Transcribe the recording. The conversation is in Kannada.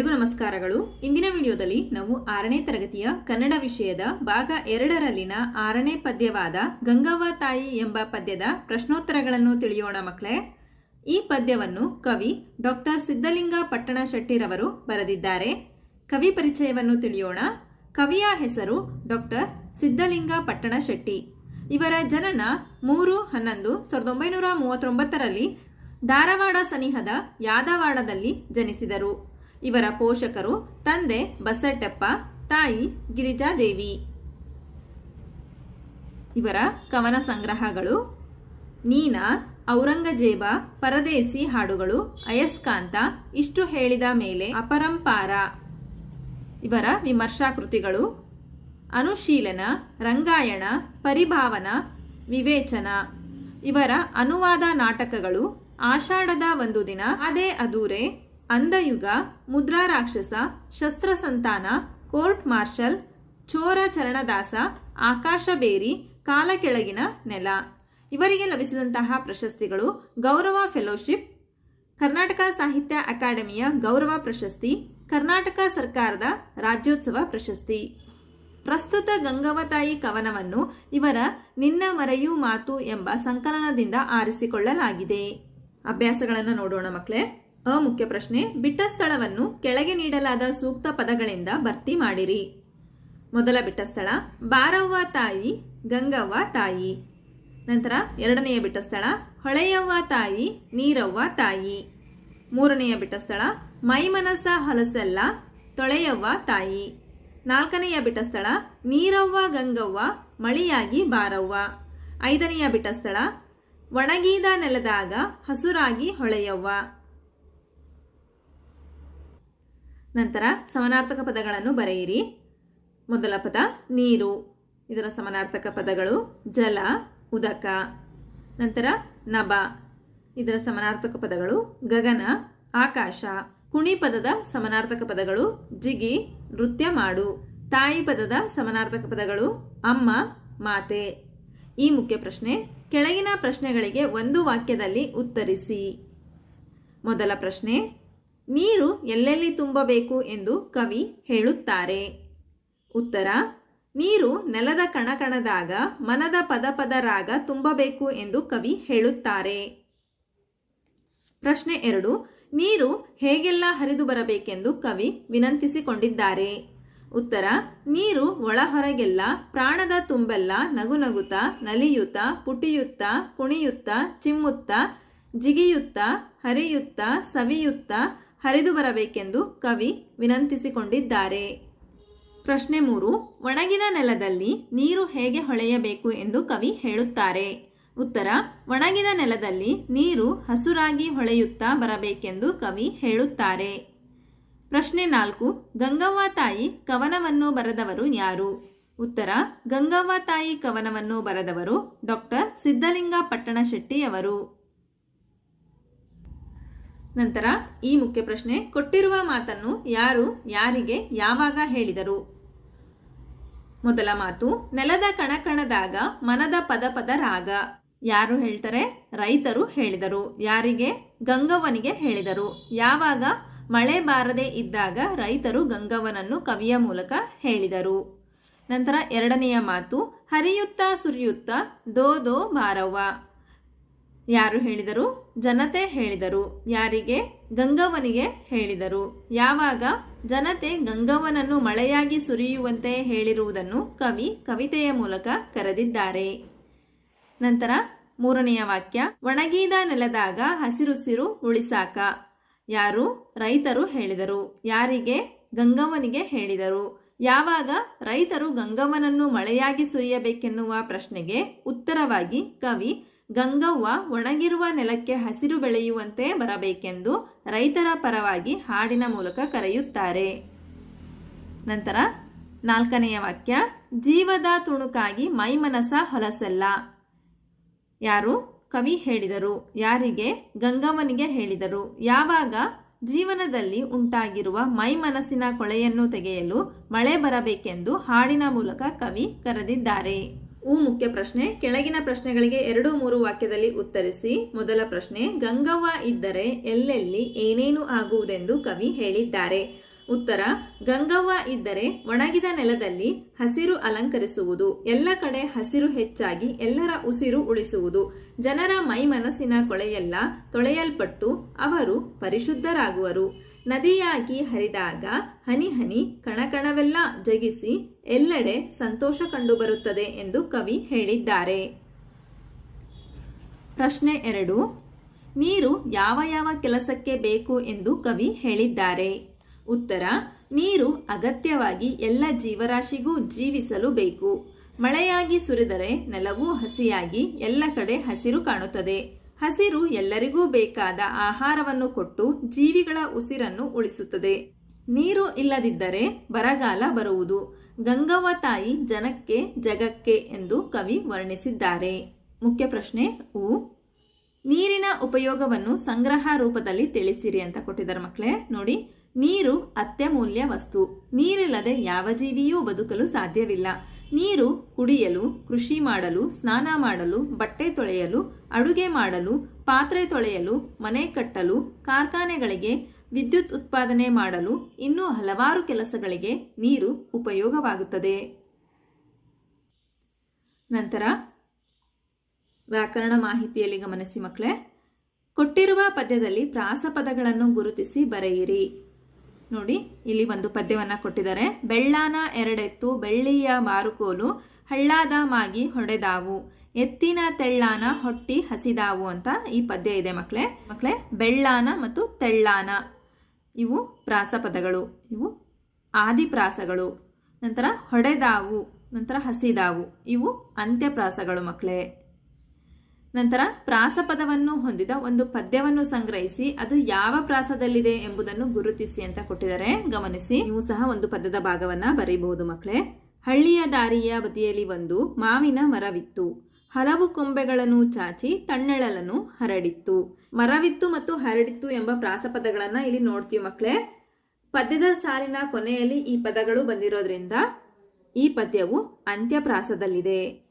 ಎಲ್ಲರಿಗೂ ನಮಸ್ಕಾರಗಳು. ಇಂದಿನ ವಿಡಿಯೋದಲ್ಲಿ ನಾವು ಆರನೇ ತರಗತಿಯ ಕನ್ನಡ ವಿಷಯದ ಭಾಗ ಎರಡರಲ್ಲಿನ ಆರನೇ ಪದ್ಯವಾದ ಗಂಗವ್ವ ತಾಯಿ ಎಂಬ ಪದ್ಯದ ಪ್ರಶ್ನೋತ್ತರಗಳನ್ನು ತಿಳಿಯೋಣ ಮಕ್ಕಳೇ. ಈ ಪದ್ಯವನ್ನು ಕವಿ ಡಾಕ್ಟರ್ ಸಿದ್ಧಲಿಂಗ ಪಟ್ಟಣ ಶೆಟ್ಟಿರವರು ಬರೆದಿದ್ದಾರೆ. ಕವಿ ಪರಿಚಯವನ್ನು ತಿಳಿಯೋಣ. ಕವಿಯ ಹೆಸರು ಡಾಕ್ಟರ್ ಸಿದ್ಧಲಿಂಗ ಪಟ್ಟಣ ಶೆಟ್ಟಿ. ಇವರ ಜನನ ಮೂರು ಹನ್ನೊಂದು ಸಾವಿರದ ಒಂಬೈನೂರ ಮೂವತ್ತೊಂಬತ್ತರಲ್ಲಿ ಧಾರವಾಡ ಸನಿಹದ ಯಾದವಾಡದಲ್ಲಿ ಜನಿಸಿದರು. ಇವರ ಪೋಷಕರು ತಂದೆ ಬಸಟ್ಟಪ್ಪ, ತಾಯಿ ಗಿರಿಜಾದೇವಿ. ಇವರ ಕವನ ಸಂಗ್ರಹಗಳು ನೀನಾ, ಔರಂಗಜೇಬ, ಪರದೇಸಿ ಹಾಡುಗಳು, ಅಯಸ್ಕಾಂತ, ಇಷ್ಟು ಹೇಳಿದ ಮೇಲೆ ಅಪರಂಪಾರ. ಇವರ ವಿಮರ್ಶಾ ಕೃತಿಗಳು ಅನುಶೀಲನ, ರಂಗಾಯಣ, ಪರಿಭಾವನ, ವಿವೇಚನ. ಇವರ ಅನುವಾದ ನಾಟಕಗಳು ಆಷಾಢದ ಒಂದು ದಿನ, ಅದೇ ಅದೂರೆ ಅಂಧಯುಗ ಮುದ್ರಾ ರಾಕ್ಷಸ ಶಸ್ತ್ರ ಸಂತಾನ ಕೋರ್ಟ್ ಮಾರ್ಷಲ್ ಚೋರ ಚರಣದಾಸ ಆಕಾಶ ಬೇರಿ ಕಾಲ ಕೆಳಗಿನ ನೆಲ. ಇವರಿಗೆ ಲಭಿಸಿದಂತಹ ಪ್ರಶಸ್ತಿಗಳು ಗೌರವ ಫೆಲೋಶಿಪ್, ಕರ್ನಾಟಕ ಸಾಹಿತ್ಯ ಅಕಾಡೆಮಿಯ ಗೌರವ ಪ್ರಶಸ್ತಿ, ಕರ್ನಾಟಕ ಸರ್ಕಾರದ ರಾಜ್ಯೋತ್ಸವ ಪ್ರಶಸ್ತಿ. ಪ್ರಸ್ತುತ ಗಂಗವತಾಯಿ ಕವನವನ್ನು ಇವರ ನಿನ್ನ ಮರೆಯೂ ಮಾತು ಎಂಬ ಸಂಕಲನದಿಂದ ಆರಿಸಿಕೊಳ್ಳಲಾಗಿದೆ. ಅಭ್ಯಾಸಗಳನ್ನು ನೋಡೋಣ ಮಕ್ಕಳೇ ಅ ಮುಖ್ಯ ಪ್ರಶ್ನೆ, ಬಿಟ್ಟ ಸ್ಥಳವನ್ನು ಕೆಳಗೆ ನೀಡಲಾದ ಸೂಕ್ತ ಪದಗಳಿಂದ ಭರ್ತಿ ಮಾಡಿರಿ. ಮೊದಲ ಬಿಟ್ಟ ಸ್ಥಳ, ಬಾರವ್ವ ತಾಯಿ, ಗಂಗವ್ವ ತಾಯಿ. ನಂತರ ಎರಡನೆಯ ಬಿಟ್ಟ ಸ್ಥಳ, ಹೊಳೆಯವ್ವ ತಾಯಿ, ನೀರವ್ವ ತಾಯಿ. ಮೂರನೆಯ ಬಿಟ್ಟ ಸ್ಥಳ, ಮೈಮನಸ ಹಲಸೆಲ್ಲ, ತೊಳೆಯವ್ವ ತಾಯಿ. ನಾಲ್ಕನೆಯ ಬಿಟ್ಟ ಸ್ಥಳ, ನೀರವ್ವ, ಗಂಗವ್ವ, ಮಳಿಯಾಗಿ ಬಾರವ್ವ. ಐದನೆಯ ಬಿಟ್ಟ ಸ್ಥಳ, ಒಣಗಿದ ನೆಲದಾಗ ಹಸುರಾಗಿ ಹೊಳೆಯವ್ವ. ನಂತರ ಸಮಾನಾರ್ಥಕ ಪದಗಳನ್ನು ಬರೆಯಿರಿ. ಮೊದಲ ಪದ ನೀರು, ಇದರ ಸಮಾನಾರ್ಥಕ ಪದಗಳು ಜಲ, ಉದಕ. ನಂತರ ನಭ, ಇದರ ಸಮಾನಾರ್ಥಕ ಪದಗಳು ಗಗನ, ಆಕಾಶ. ಕುಣಿ ಪದದ ಸಮಾನಾರ್ಥಕ ಪದಗಳು ಜಿಗಿ, ನೃತ್ಯ ಮಾಡು. ತಾಯಿ ಪದದ ಸಮಾನಾರ್ಥಕ ಪದಗಳು ಅಮ್ಮ, ಮಾತೆ. ಈ ಮುಖ್ಯ ಪ್ರಶ್ನೆ, ಕೆಳಗಿನ ಪ್ರಶ್ನೆಗಳಿಗೆ ಒಂದು ವಾಕ್ಯದಲ್ಲಿ ಉತ್ತರಿಸಿ. ಮೊದಲ ಪ್ರಶ್ನೆ, ನೀರು ಎಲ್ಲೆಲ್ಲಿ ತುಂಬಬೇಕು ಎಂದು ಕವಿ ಹೇಳುತ್ತಾರೆ. ಉತ್ತರ, ನೀರು ನೆಲದ ಕಣಕಣದಾಗ, ಮನದ ಪದ ಪದ ರಾಗ ತುಂಬಬೇಕು ಎಂದು ಕವಿ ಹೇಳುತ್ತಾರೆ. ಪ್ರಶ್ನೆ ಎರಡು, ನೀರು ಹೇಗೆಲ್ಲ ಹರಿದು ಬರಬೇಕೆಂದು ಕವಿ ವಿನಂತಿಸಿಕೊಂಡಿದ್ದಾರೆ. ಉತ್ತರ, ನೀರು ಒಳಹೊರಗೆಲ್ಲ, ಪ್ರಾಣದ ತುಂಬೆಲ್ಲ ನಗುನಗುತ್ತ, ನಲಿಯುತ್ತ, ಪುಟಿಯುತ್ತ, ಕುಣಿಯುತ್ತ, ಚಿಮ್ಮುತ್ತ, ಜಿಗಿಯುತ್ತ, ಹರಿಯುತ್ತ, ಸವಿಯುತ್ತ ಹರಿದು ಬರಬೇಕೆಂದು ಕವಿ ವಿನಂತಿಸಿಕೊಂಡಿದ್ದಾರೆ. ಪ್ರಶ್ನೆ ಮೂರು, ಒಣಗಿದ ನೆಲದಲ್ಲಿ ನೀರು ಹೇಗೆ ಹೊಳೆಯಬೇಕು ಎಂದು ಕವಿ ಹೇಳುತ್ತಾರೆ. ಉತ್ತರ, ಒಣಗಿದ ನೆಲದಲ್ಲಿ ನೀರು ಹಸುರಾಗಿ ಹೊಳೆಯುತ್ತಾ ಬರಬೇಕೆಂದು ಕವಿ ಹೇಳುತ್ತಾರೆ. ಪ್ರಶ್ನೆ ನಾಲ್ಕು, ಗಂಗವ್ವ ತಾಯಿ ಕವನವನ್ನು ಬರೆದವರು ಯಾರು? ಉತ್ತರ, ಗಂಗವ್ವ ತಾಯಿ ಕವನವನ್ನು ಬರೆದವರು ಡಾಕ್ಟರ್ ಸಿದ್ಧಲಿಂಗ ಪಟ್ಟಣ ಶೆಟ್ಟಿಯವರು. ನಂತರ ಈ ಮುಖ್ಯ ಪ್ರಶ್ನೆ, ಕೊಟ್ಟಿರುವ ಮಾತನ್ನು ಯಾರು, ಯಾರಿಗೆ, ಯಾವಾಗ ಹೇಳಿದರು? ಮೊದಲ ಮಾತು, ನೆಲದ ಕಣಕಣದಾಗ ಮನದ ಪದ ಪದ ರಾಗ. ಯಾರು ಹೇಳ್ತಾರೆ? ರೈತರು ಹೇಳಿದರು. ಯಾರಿಗೆ? ಗಂಗವ್ವನಿಗೆ ಹೇಳಿದರು. ಯಾವಾಗ? ಮಳೆ ಬಾರದೆ ಇದ್ದಾಗ ರೈತರು ಗಂಗವ್ವನನ್ನು ಕವಿಯ ಮೂಲಕ ಹೇಳಿದರು. ನಂತರ ಎರಡನೆಯ ಮಾತು, ಹರಿಯುತ್ತಾ ಸುರಿಯುತ್ತಾ, ದೋ ದೋ ಬಾರವ್ವ. ಯಾರು ಹೇಳಿದರು? ಜನತೆ ಹೇಳಿದರು. ಯಾರಿಗೆ? ಗಂಗವ್ವನಿಗೆ ಹೇಳಿದರು. ಯಾವಾಗ? ಜನತೆ ಗಂಗವ್ವನನ್ನು ಮಳೆಯಾಗಿ ಸುರಿಯುವಂತೆ ಹೇಳಿರುವುದನ್ನು ಕವಿ ಕವಿತೆಯ ಮೂಲಕ ಕರೆದಿದ್ದಾರೆ. ನಂತರ ಮೂರನೆಯ ವಾಕ್ಯ. ಒಣಗಿದ ನೆಲದಾಗ ಹಸಿರುಸಿರು ಉಳಿಸಾಕ. ಯಾರು? ರೈತರು ಹೇಳಿದರು. ಯಾರಿಗೆ? ಗಂಗವ್ವನಿಗೆ ಹೇಳಿದರು. ಯಾವಾಗ? ರೈತರು ಗಂಗವ್ವನನ್ನು ಮಳೆಯಾಗಿ ಸುರಿಯಬೇಕೆನ್ನುವ ಪ್ರಶ್ನೆಗೆ ಉತ್ತರವಾಗಿ ಕವಿ ಗಂಗವ್ವ ಒಣಗಿರುವ ನೆಲಕ್ಕೆ ಹಸಿರು ಬೆಳೆಯುವಂತೆ ಬರಬೇಕೆಂದು ರೈತರ ಪರವಾಗಿ ಹಾಡಿನ ಮೂಲಕ ಕರೆಯುತ್ತಾರೆ. ನಂತರ ನಾಲ್ಕನೆಯ ವಾಕ್ಯ, ಜೀವದ ತುಣುಕಾಗಿ ಮೈಮನಸ ಹೊಲಸಲ್ಲ. ಯಾರು? ಕವಿ ಹೇಳಿದರು. ಯಾರಿಗೆ? ಗಂಗವ್ವನಿಗೆ ಹೇಳಿದರು. ಯಾವಾಗ? ಜೀವನದಲ್ಲಿ ಉಂಟಾಗಿರುವ ಮೈಮನಸ್ಸಿನ ಕೊಳೆಯನ್ನು ತೆಗೆಯಲು ಮಳೆ ಬರಬೇಕೆಂದು ಹಾಡಿನ ಮೂಲಕ ಕವಿ ಕರೆದಿದ್ದಾರೆ. ಉ ಮುಖ್ಯ ಪ್ರಶ್ನೆ, ಕೆಳಗಿನ ಪ್ರಶ್ನೆಗಳಿಗೆ ಎರಡು ಮೂರು ವಾಕ್ಯದಲ್ಲಿ ಉತ್ತರಿಸಿ. ಮೊದಲ ಪ್ರಶ್ನೆ, ಗಂಗವ್ವ ಇದ್ದರೆ ಎಲ್ಲೆಲ್ಲಿ ಏನೇನು ಆಗುವುದೆಂದು ಕವಿ ಹೇಳಿದ್ದಾರೆ. ಉತ್ತರ, ಗಂಗವ್ವ ಇದ್ದರೆ ಒಣಗಿದ ನೆಲದಲ್ಲಿ ಹಸಿರು ಅಲಂಕರಿಸುವುದು. ಎಲ್ಲ ಕಡೆ ಹಸಿರು ಹೆಚ್ಚಾಗಿ ಎಲ್ಲರ ಉಸಿರು ಉಳಿಸುವುದು. ಜನರ ಮೈ ಮನಸ್ಸಿನ ಕೊಳೆಯೆಲ್ಲ ತೊಳೆಯಲ್ಪಟ್ಟು ಅವರು ಪರಿಶುದ್ಧರಾಗುವರು. ನದಿಯಾಗಿ ಹರಿದಾಗ ಹನಿ ಹನಿ ಕಣಕಣವೆಲ್ಲ ಜಗಿಸಿ ಎಲ್ಲೆಡೆ ಸಂತೋಷ ಕಂಡುಬರುತ್ತದೆ ಎಂದು ಕವಿ ಹೇಳಿದ್ದಾರೆ. ಪ್ರಶ್ನೆ ಎರಡು. ನೀರು ಯಾವ ಯಾವ ಕೆಲಸಕ್ಕೆ ಬೇಕು ಎಂದು ಕವಿ ಹೇಳಿದ್ದಾರೆ. ಉತ್ತರ. ನೀರು ಅಗತ್ಯವಾಗಿ ಎಲ್ಲ ಜೀವರಾಶಿಗೂ ಜೀವಿಸಲು ಬೇಕು. ಮಳೆಯಾಗಿ ಸುರಿದರೆ ನೆಲವೂ ಹಸಿಯಾಗಿ ಎಲ್ಲ ಕಡೆ ಹಸಿರು ಕಾಣುತ್ತದೆ. ಹಸಿರು ಎಲ್ಲರಿಗೂ ಬೇಕಾದ ಆಹಾರವನ್ನು ಕೊಟ್ಟು ಜೀವಿಗಳ ಉಸಿರನ್ನು ಉಳಿಸುತ್ತದೆ. ನೀರು ಇಲ್ಲದಿದ್ದರೆ ಬರಗಾಲ ಬರುವುದು. ಗಂಗವ್ವ ತಾಯಿ ಜನಕ್ಕೆ ಜಗಕ್ಕೆ ಎಂದು ಕವಿ ವರ್ಣಿಸಿದ್ದಾರೆ. ಮುಖ್ಯ ಪ್ರಶ್ನೆ ಉ. ನೀರಿನ ಉಪಯೋಗವನ್ನು ಸಂಗ್ರಹ ರೂಪದಲ್ಲಿ ತಿಳಿಸಿರಿ ಅಂತ ಕೊಟ್ಟಿದ್ದಾರೆ ಮಕ್ಕಳೇ. ನೋಡಿ, ನೀರು ಅತ್ಯಮೂಲ್ಯ ವಸ್ತು. ನೀರಿಲ್ಲದೆ ಯಾವ ಜೀವಿಯೂ ಬದುಕಲು ಸಾಧ್ಯವಿಲ್ಲ. ನೀರು ಕುಡಿಯಲು, ಕೃಷಿ ಮಾಡಲು, ಸ್ನಾನ ಮಾಡಲು, ಬಟ್ಟೆ ತೊಳೆಯಲು, ಅಡುಗೆ ಮಾಡಲು, ಪಾತ್ರೆ ತೊಳೆಯಲು, ಮನೆ ಕಟ್ಟಲು, ಕಾರ್ಖಾನೆಗಳಿಗೆ ವಿದ್ಯುತ್ ಉತ್ಪಾದನೆ ಮಾಡಲು ಇನ್ನೂ ಹಲವಾರು ಕೆಲಸಗಳಿಗೆ ನೀರು ಉಪಯೋಗವಾಗುತ್ತದೆ. ನಂತರ ವ್ಯಾಕರಣ ಮಾಹಿತಿಯಲ್ಲಿ ಗಮನಿಸಿ ಮಕ್ಕಳೇ, ಕೊಟ್ಟಿರುವ ಪದ್ಯದಲ್ಲಿ ಪ್ರಾಸಪದಗಳನ್ನು ಗುರುತಿಸಿ ಬರೆಯಿರಿ. ನೋಡಿ, ಇಲ್ಲಿ ಒಂದು ಪದ್ಯವನ್ನು ಕೊಟ್ಟಿದ್ದಾರೆ. ಬೆಳ್ಳಾನ ಎರಡೆತ್ತು, ಬೆಳ್ಳಿಯ ಮಾರುಕೋಲು, ಹಳ್ಳಾದ ಮಾಗಿ ಹೊಡೆದಾವು, ಎತ್ತಿನ ತೆಳ್ಳಾನ ಹೊಟ್ಟಿ ಹಸಿದಾವು ಅಂತ ಈ ಪದ್ಯ ಇದೆ ಮಕ್ಕಳೇ ಮಕ್ಕಳೇ ಬೆಳ್ಳಾನ ಮತ್ತು ತೆಳ್ಳಾನ, ಇವು ಪ್ರಾಸಪದಗಳು ಇವು ಆದಿಪ್ರಾಸಗಳು ನಂತರ ಹೊಡೆದಾವು, ನಂತರ ಹಸಿದಾವು, ಇವು ಅಂತ್ಯಪ್ರಾಸಗಳು ಮಕ್ಕಳೇ ನಂತರ ಪ್ರಾಸಪದವನ್ನು ಹೊಂದಿದ ಒಂದು ಪದ್ಯವನ್ನು ಸಂಗ್ರಹಿಸಿ ಅದು ಯಾವ ಪ್ರಾಸದಲ್ಲಿದೆ ಎಂಬುದನ್ನು ಗುರುತಿಸಿ ಅಂತ ಕೊಟ್ಟಿದ್ದಾರೆ. ಗಮನಿಸಿ, ನೀವು ಸಹ ಒಂದು ಪದ್ಯದ ಭಾಗವನ್ನ ಬರೀಬಹುದು ಮಕ್ಕಳೇ. ಹಳ್ಳಿಯ ದಾರಿಯ ಬದಿಯಲ್ಲಿ ಒಂದು ಮಾವಿನ ಮರವಿತ್ತು. ಹಲವು ಕೊಂಬೆಗಳನ್ನು ಚಾಚಿ ತಣ್ಣೆಳಲನ್ನು ಹರಡಿತ್ತು. ಮರವಿತ್ತು ಮತ್ತು ಹರಡಿತ್ತು ಎಂಬ ಪ್ರಾಸಪದಗಳನ್ನ ಇಲ್ಲಿ ನೋಡ್ತೀವಿ ಮಕ್ಕಳೇ. ಪದ್ಯದ ಸಾಲಿನ ಕೊನೆಯಲ್ಲಿ ಈ ಪದಗಳು ಬಂದಿರೋದ್ರಿಂದ ಈ ಪದ್ಯವು ಅಂತ್ಯಪ್ರಾಸದಲ್ಲಿದೆ.